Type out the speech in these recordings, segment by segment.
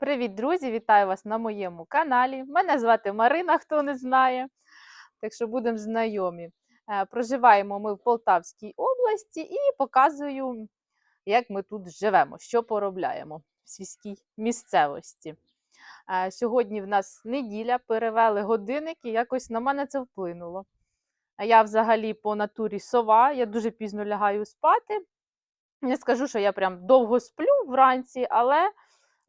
Привіт, друзі! Вітаю вас на моєму каналі. Мене звати Марина, хто не знає. Так що будемо знайомі. Е, Проживаємо ми в Полтавській області і показую, як ми тут живемо, що поробляємо в сільській місцевості. Е, Сьогодні в нас неділя, перевели годинники, якось на мене це вплинуло. Я взагалі по натурі сова, я дуже пізно лягаю спати. Не скажу, що я прям довго сплю вранці, але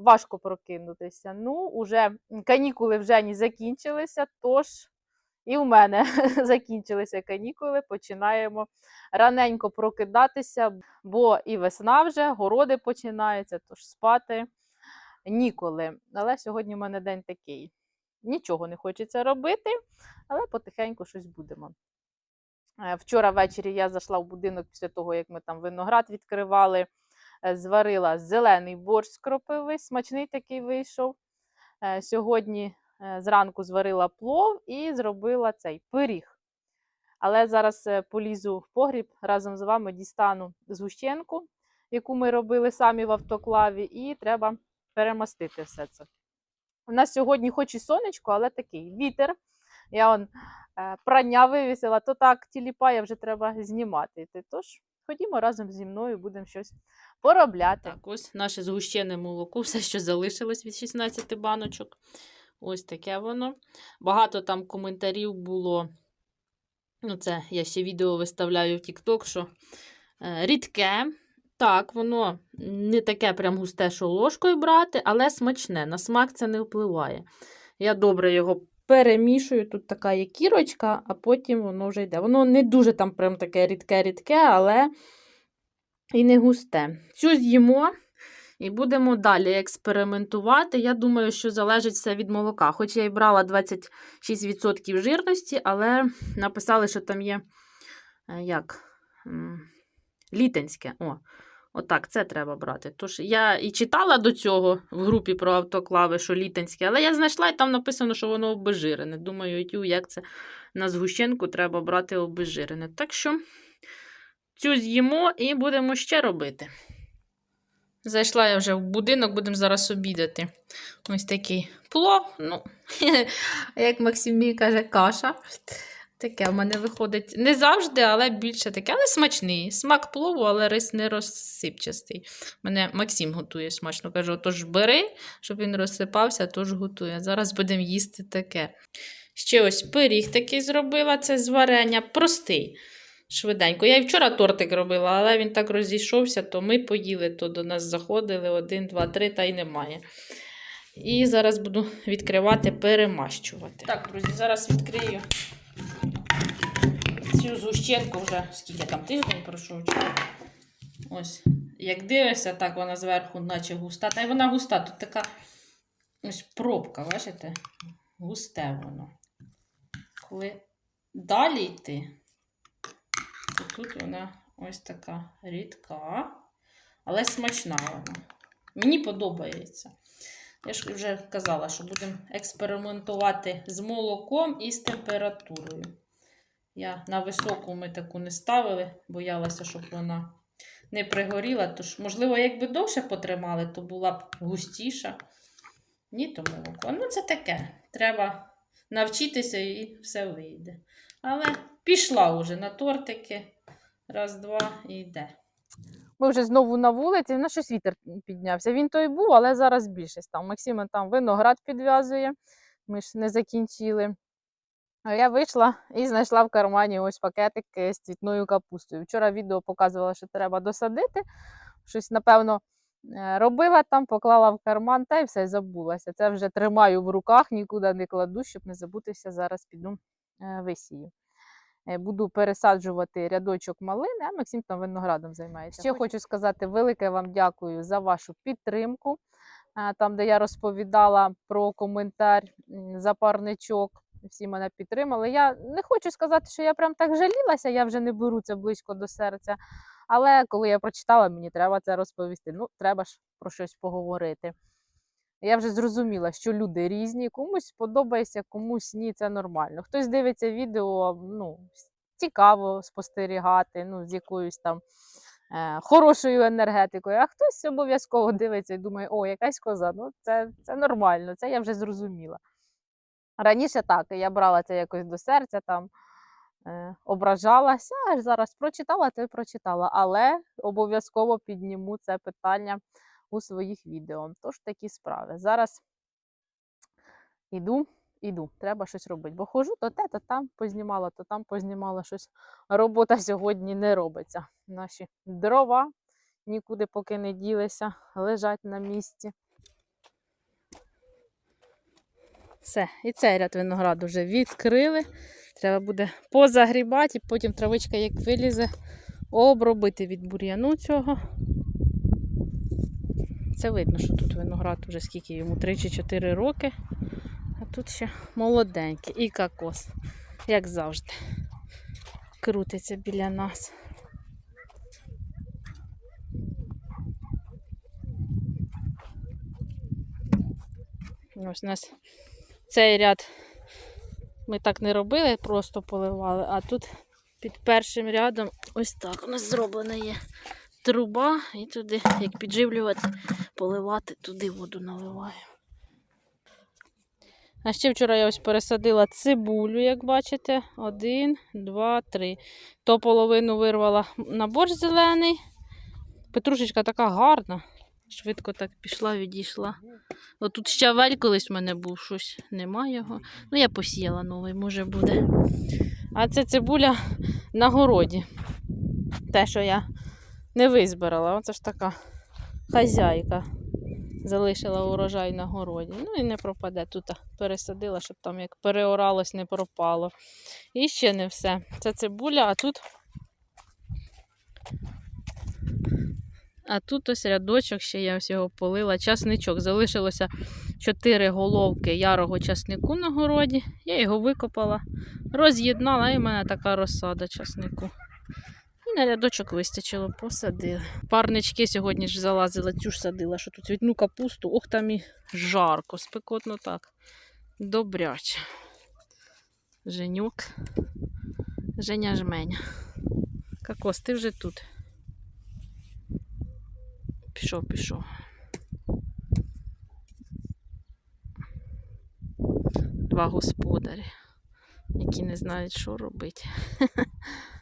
важко прокинутися. Ну, уже канікули в Жені закінчилися, тож і в мене закінчилися канікули. Починаємо раненько прокидатися, бо і весна вже, городи починаються, тож спати ніколи. Але сьогодні в мене день такий. Нічого не хочеться робити, але потихеньку щось будемо. Е, Вчора ввечері я зайшла в будинок після того, як ми там виноград відкривали зварила зелений борщ з кропиви, смачний такий вийшов. Е, Сьогодні е, зранку зварила плов і зробила цей пиріг. Але зараз е, полізу в погріб разом з вами дістану згущенку, яку ми робили самі в автоклаві, і треба перемастити все це. У нас сьогодні, хоч і сонечко, але такий вітер. Я он е, прання вивісила, то так тіліпає, вже треба знімати. Тож ходімо разом зі мною, будемо щось поробляти. Так, ось наше згущене молоко, все, що залишилось від 16 баночок. Ось таке воно. Багато там коментарів було. Ну, це я ще відео виставляю в TikTok, що е, рідке. Так, воно не таке прям густе, що ложкою брати, але смачне. На смак це не впливає. Я добре його перемішую. Тут така є кірочка, а потім воно вже йде. Воно не дуже там прям таке рідке-рідке, але і не густе. Цю з'їмо і будемо далі експериментувати. Я думаю, що залежить все від молока. Хоч я і брала 26% жирності, але написали, що там є е, як м, літенське. О, отак, це треба брати. Тож я і читала до цього в групі про автоклави, що літенське, але я знайшла і там написано, що воно обезжирене. Думаю, як це на згущенку треба брати обезжирене. Так що цю з'їмо і будемо ще робити. Зайшла я вже в будинок, будемо зараз обідати. Ось такий плов. Ну, як Максим мій каже, каша. Таке в мене виходить не завжди, але більше таке, але смачний. Смак плову, але рис не розсипчастий. Мене Максим готує смачно. Каже, отож бери, щоб він розсипався, тож готує. Зараз будемо їсти таке. Ще ось пиріг такий зробила, це з варення. Простий. Швиденько. Я і вчора тортик робила, але він так розійшовся, то ми поїли, то до нас заходили один, два, три, та й немає. І зараз буду відкривати, перемащувати. Так, друзі, зараз відкрию цю згущенку вже скільки там тиждень пройшов. Ось. Як дивишся, так вона зверху, наче густа. Та й вона густа. Тут така ось пробка, бачите? Густе воно. Коли далі йти, тут вона ось така рідка, але смачна вона. Мені подобається. Я ж вже казала, що будемо експериментувати з молоком і з температурою. Я на високу ми таку не ставили, боялася, щоб вона не пригоріла. Тож, можливо, якби довше потримали, то була б густіша. Ні, то молоко. Ну, це таке. Треба навчитися і все вийде. Але пішла вже на тортики. Раз, два і йде. Ми вже знову на вулиці, на щось вітер піднявся. Він той був, але зараз більше став. Максим там виноград підв'язує, ми ж не закінчили. А я вийшла і знайшла в кармані ось пакетик з цвітною капустою. Вчора відео показувала, що треба досадити. Щось, напевно, е, робила там, поклала в карман та й все забулася. Це вже тримаю в руках, нікуди не кладу, щоб не забутися. Зараз піду е, висію. Е, Буду пересаджувати рядочок малини, а Максим там виноградом займається. Ще хочу сказати велике вам дякую за вашу підтримку. Там, де я розповідала про коментар за парничок, всі мене підтримали. Я не хочу сказати, що я прям так жалілася, я вже не беру це близько до серця. Але коли я прочитала, мені треба це розповісти. Ну, треба ж про щось поговорити. Я вже зрозуміла, що люди різні, комусь подобається, комусь ні, це нормально. Хтось дивиться відео, ну, цікаво спостерігати, ну, з якоюсь там е, хорошою енергетикою, а хтось обов'язково дивиться і думає, о, якась коза. Ну, це, це нормально, це я вже зрозуміла. Раніше так, я брала це якось до серця, там, е, ображалася, аж зараз прочитала, то й прочитала. Але обов'язково підніму це питання у своїх відео. Тож такі справи. Зараз іду, іду, треба щось робити. Бо хожу то те, то там познімала, то там познімала щось. Робота сьогодні не робиться. Наші дрова нікуди поки не ділися, лежать на місці. Все, і цей ряд винограду вже відкрили. Треба буде позагрібати, і потім травичка, як вилізе, обробити від бур'яну цього. Це видно, що тут виноград вже скільки йому 3 чи 4 роки. А тут ще молоденький. І кокос, як завжди, крутиться біля нас. Ось у нас цей ряд ми так не робили, просто поливали, а тут під першим рядом ось так у нас зроблена є труба, і туди, як підживлювати, поливати, туди воду наливаю. А ще вчора я ось пересадила цибулю, як бачите. Один, два, три. То половину вирвала на борщ зелений. Петрушечка така гарна. Швидко так пішла, відійшла. Отут щавель колись в мене був, щось нема його. Ну, я посіяла новий, може буде. А це цибуля на городі. Те, що я не визбирала. Оце ж така хазяйка залишила урожай на городі. Ну і не пропаде. Тут пересадила, щоб там як переоралось, не пропало. І ще не все. Це цибуля, а тут. А тут ось рядочок, ще я ось його полила. Часничок. Залишилося 4 головки ярого часнику на городі. Я його викопала, роз'єднала, і в мене така розсада часнику. І на рядочок вистачило, посадили. Парнички сьогодні ж залазила, цю ж садила, що тут цвітну капусту. Ох, там і жарко, спекотно так. Добряче. Женюк. Женя жменя. Кокос, ти вже тут. Пішов, пішов. Два господарі, які не знають, що робити.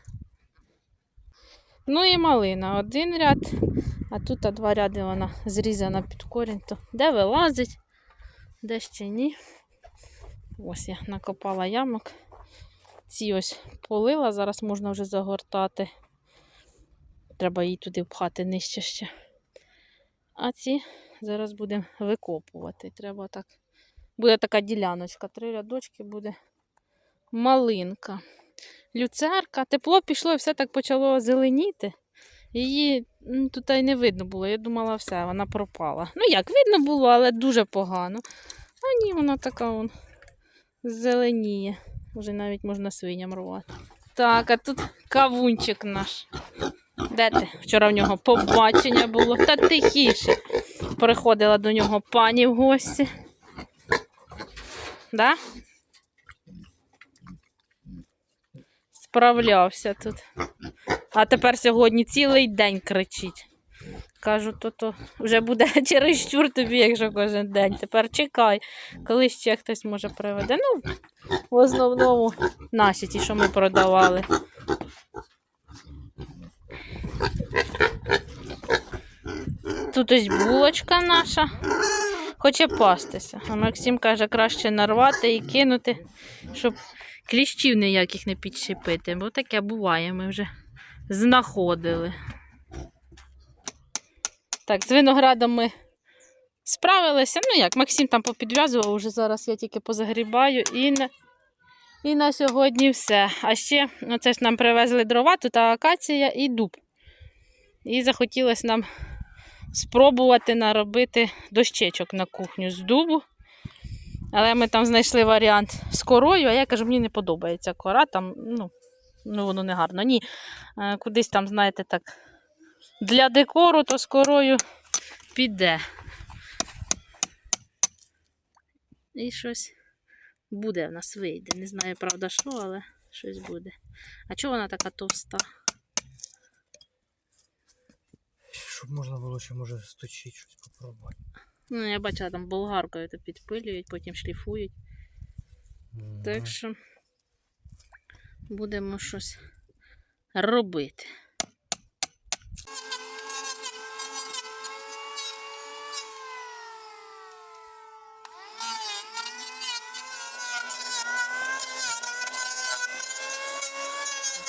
Ну і малина. Один ряд, а тут а два ряди вона зрізана під корінь. То де вилазить, де ще ні. Ось я накопала ямок. Ці ось полила, зараз можна вже загортати. Треба її туди впхати нижче ще. А ці зараз будемо викопувати. Треба так. Буде така діляночка. Три рядочки буде малинка. Люцерка. Тепло пішло і все так почало зеленіти. Її тут і не видно було. Я думала, все, вона пропала. Ну як, видно було, але дуже погано. А ні, вона така вон зеленіє. Вже навіть можна свиням рвати. Так, а тут кавунчик наш. Де ти? Вчора в нього побачення було. Та тихіше. Приходила до нього пані в гості. Да? Справлявся тут. А тепер сьогодні цілий день кричить. Кажу, то то вже буде чересчур тобі, якщо кожен день. Тепер чекай, коли ще хтось може приведе. Ну, в основному наші ті, що ми продавали. Тут ось булочка наша. Хоче пастися. А Максим каже, краще нарвати і кинути, щоб кліщів ніяких не підчепити. Бо таке буває, ми вже знаходили. Так, з виноградом ми справилися. Ну як, Максим там попідв'язував, уже зараз я тільки позагрібаю і на, і на сьогодні все. А ще оце ж нам привезли дрова, тут акація і дуб. І захотілося нам спробувати наробити дощечок на кухню з дубу. Але ми там знайшли варіант з корою, а я кажу, мені не подобається кора, там, ну, ну воно не гарно. Ні, е, кудись там, знаєте, так, для декору, то з корою піде. І щось буде в нас вийде. Не знаю, правда, що, але щось буде. А чого вона така товста? щоб можна було ще може сточити щось попробувати. Ну, я бачила, там болгаркою то підпилюють, потім шліфують. Так що будемо щось робити.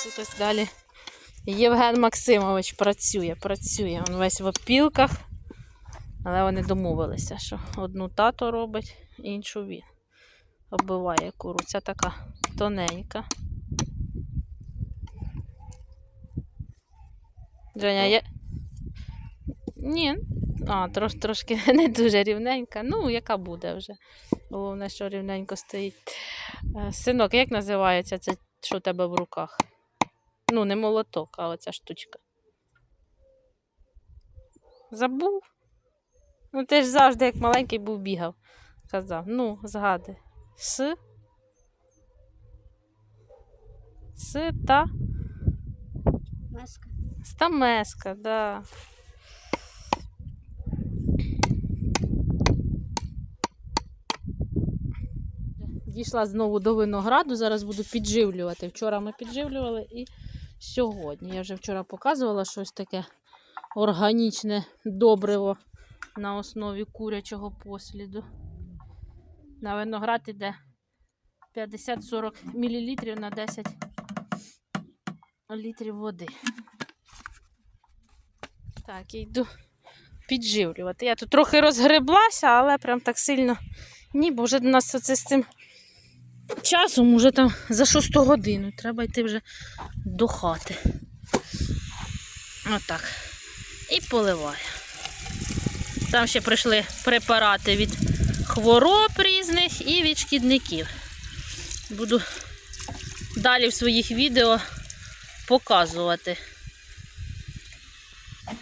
Тут ось далі Євген Максимович працює, працює. Він весь в опілках. Але вони домовилися, що одну тато робить, іншу він оббиває куру. Ця така тоненька. Женя, я. Ні. А, трош, трошки не дуже рівненька. Ну, яка буде вже. Головне, що рівненько стоїть. Е, Синок, як називається це, що у тебе в руках? Ну, не молоток, а оця штучка. Забув? Ну, ти ж завжди, як маленький був, бігав. Казав, ну, згади. С. С та. Маска. Стамеска, да. Дійшла знову до винограду, зараз буду підживлювати. Вчора ми підживлювали і сьогодні. Я вже вчора показувала щось таке органічне добриво на основі курячого посліду. На виноград іде 50-40 мл на 10 літрів води. Так, йду підживлювати. Я тут трохи розгреблася, але прям так сильно ні, бо вже до нас оце з цим часом, уже там за 6 годину. Треба йти вже до хати. Отак. І поливаю. Там ще прийшли препарати від хвороб різних і від шкідників. Буду далі в своїх відео показувати,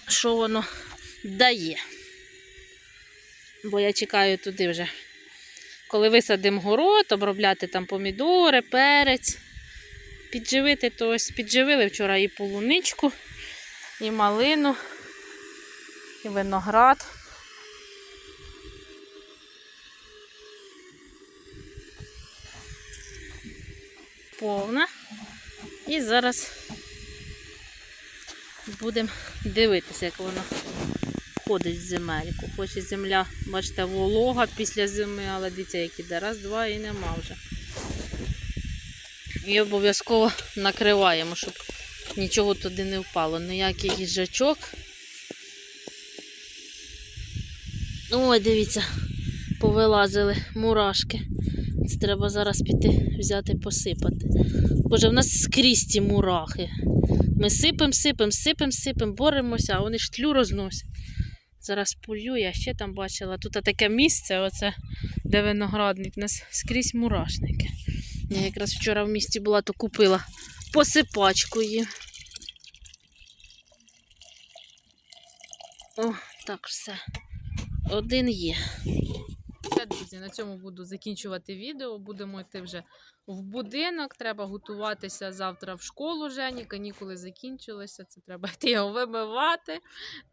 що воно дає. Бо я чекаю туди вже, коли висадимо город, обробляти там помідори, перець. Підживити, то ось підживили вчора і полуничку, і малину, і виноград. Повна. І зараз будемо дивитися, як воно входить в земельку. Хоч і земля, бачите, волога після зими, але дивіться, як іде. Раз, два і нема вже. І обов'язково накриваємо, щоб нічого туди не впало. Ніякий їжачок. Ой, дивіться, повилазили мурашки. Треба зараз піти взяти посипати. Боже, в нас скрізь ці мурахи. Ми сипем, сипем, сипем, сипем, боремося, а вони ж тлю розносять. Зараз полю, я ще там бачила. Тут таке місце, оце, де виноградник, у нас скрізь мурашники. Я якраз вчора в місті була, то купила посипачку їм. О, так все. Один є. Друзі, на цьому буду закінчувати відео. Будемо йти вже в будинок. Треба готуватися завтра в школу Жені. Канікули закінчилися. Це треба йти його вимивати.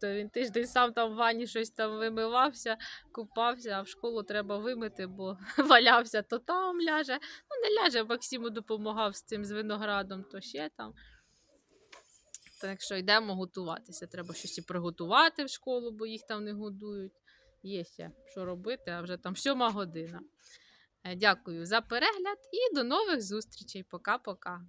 То він тиждень сам там в ванні щось там вимивався, купався, а в школу треба вимити, бо валявся то там ляже. Ну, не ляже, Максиму допомагав з цим з виноградом, то ще там. Так що йдемо готуватися. Треба щось і приготувати в школу, бо їх там не годують. Є ще що робити, а вже там сьома година. Е, Дякую за перегляд і до нових зустрічей. Пока-пока.